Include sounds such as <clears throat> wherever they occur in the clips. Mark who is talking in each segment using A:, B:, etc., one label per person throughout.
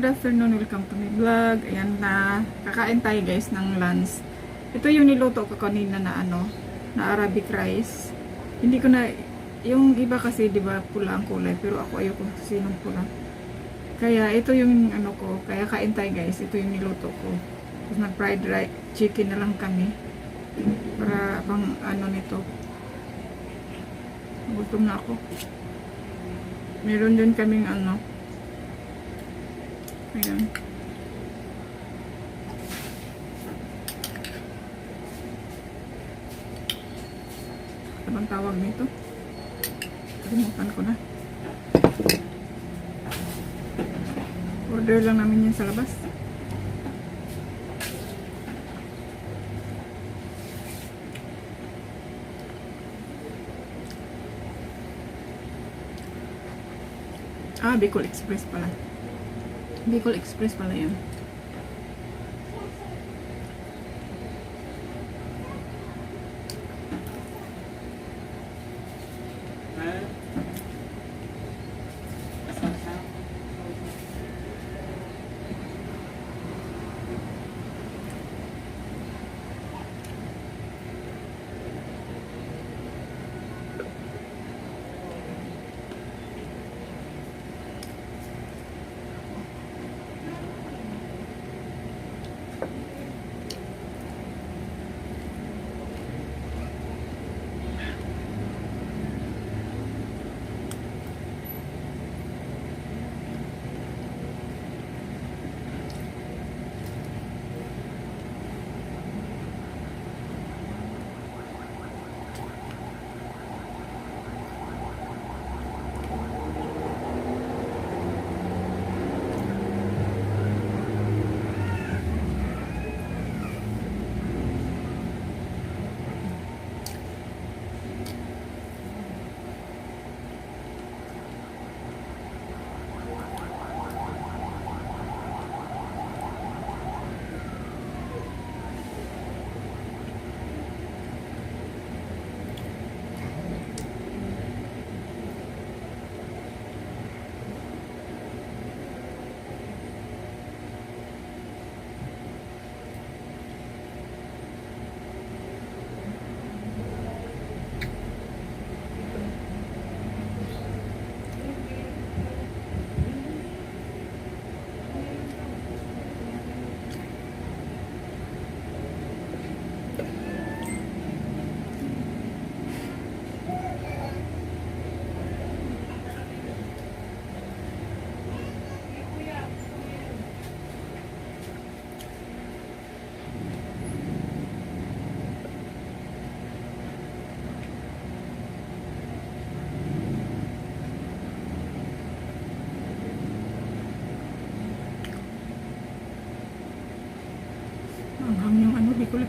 A: Good afternoon. Welcome to my vlog. Ayan na. Kakain tayo guys ng lunch. Ito yung niluto ko kanina na ano, na Arabic rice. Hindi ko na, yung iba kasi di ba pula ang kulay, pero ako ayoko sinong pula. Kaya ito yung ano ko, kaya kain tayo guys. Ito yung niluto ko. Tapos nag fried rice, chicken na lang kami. Para pang ano nito. Gutom na ako. Meron din kaming ano, Ayan. Ano bang tawag nito? Kalimutan ko na. Order lang namin yan sa labas. Ah, Bicol Express pala. Bicol Express pala yun. Ang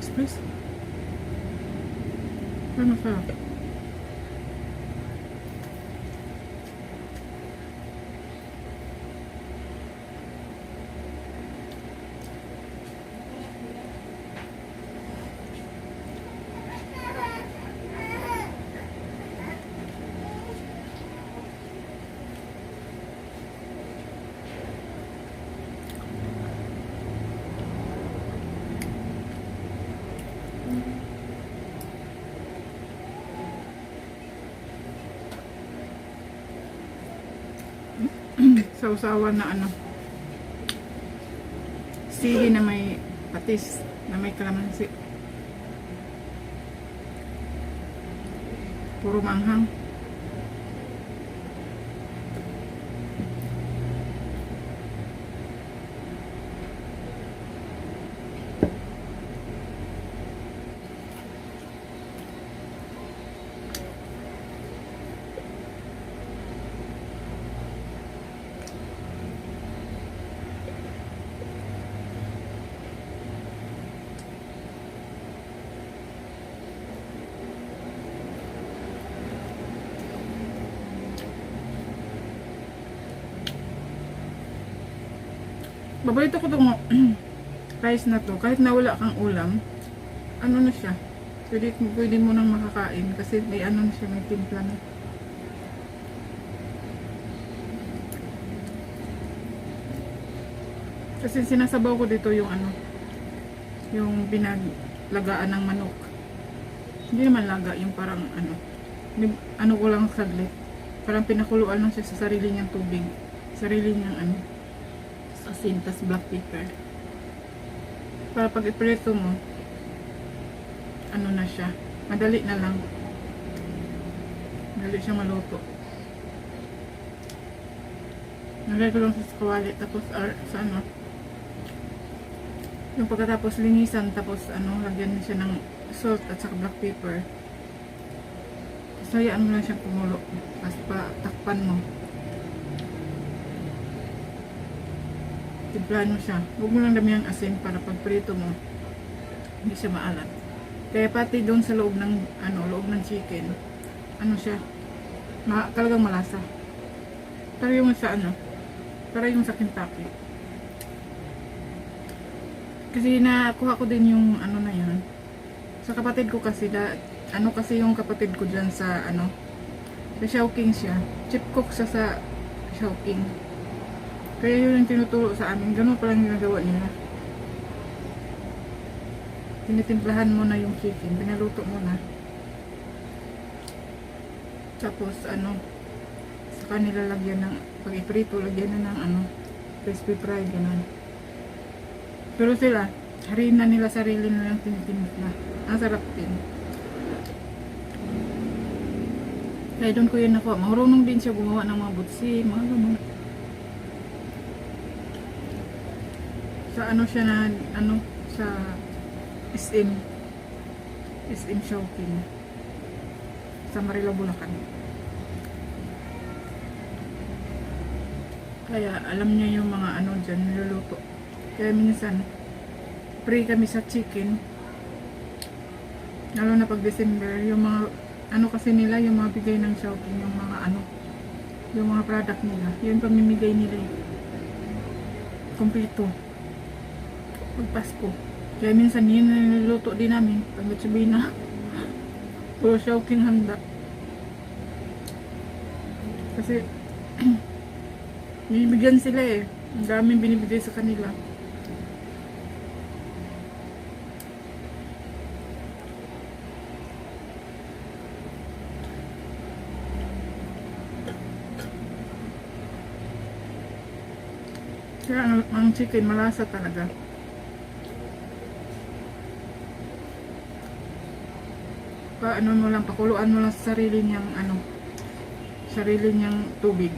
A: ano, Bicol Express. Ano Sausawan na ano. Sili na may patis, na may kalamansi. Puro manghang. Babalito ko itong <clears throat> rice na to. Kahit nawala kang ulam, ano na siya. Pwede, pwede mo nang makakain kasi may ano na siya, may timpla na. Kasi sinasabaw ko dito yung ano, yung pinaglagaan ng manok. Hindi naman laga, yung parang ano, ano ko lang saglit. Parang pinakuluan lang siya sa sarili niyang tubig. Sarili niyang ano, asin, tas black pepper. Para pag iprito mo, ano na siya, madali na lang. Madali siya maluto. Nalagay ko lang sa kawali, tapos ar, sa ano, yung pagkatapos linisan, tapos ano, lagyan na siya ng salt at saka black pepper. Tapos hayaan mo lang siyang kumulo. Tapos pa, takpan mo. Timplahan mo siya. Huwag mo lang damihan asin para pag prito mo, hindi siya maalat. Kaya pati doon sa loob ng, ano, loob ng chicken, ano siya, ma talagang malasa. Pero yung sa ano, para yung sa Kentucky. Kasi nakuha ko din yung ano na yun. Sa kapatid ko kasi, da, ano kasi yung kapatid ko dyan sa ano, sa Shawking siya. Chip cook siya sa Shawking. Kaya yun yung tinuturo sa amin. Ganun pa lang ginagawa nila. Tinitimplahan mo na yung chicken. Pinaluto mo na. Tapos ano, saka nilalagyan ng, pag iprito, lagyan na ng ano, crispy fry, ganun. Pero sila, harina nila sarili nilang tinitimpla. Ang sarap din. Kaya doon ko yun nakuha. Marunong din siya gumawa ng mga butsi, mga ganun. Sa ano siya na, ano, sa SM. SM Showking. Sa Marila, Bulacan. Kaya alam niya yung mga ano dyan, niluluto. Kaya minsan, free kami sa chicken. Lalo na pag December, yung mga, ano kasi nila, yung mga bigay ng Showking, yung mga ano, yung mga product nila, yun pamimigay nila eh. Kompleto. Pag Pasko. Kaya minsan yun na niluluto din namin, pag na. Puro Showking handa. Kasi, <clears throat> binibigyan sila eh. Ang daming binibigay sa kanila. Kaya ang, ang chicken malasa talaga. Pa ano mo lang, pakuluan mo lang sa sarili niyang ano, sarili niyang tubig.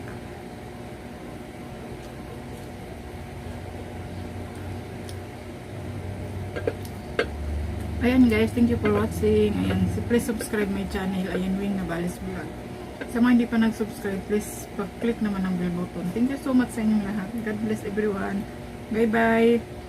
A: Ayan guys, thank you for watching. Ayan, please subscribe my channel. Ayan, Wing Navales Vlog. Sa mga hindi pa nag-subscribe, please pag-click naman ang bell button. Thank you so much sa inyong lahat. God bless everyone. Bye-bye.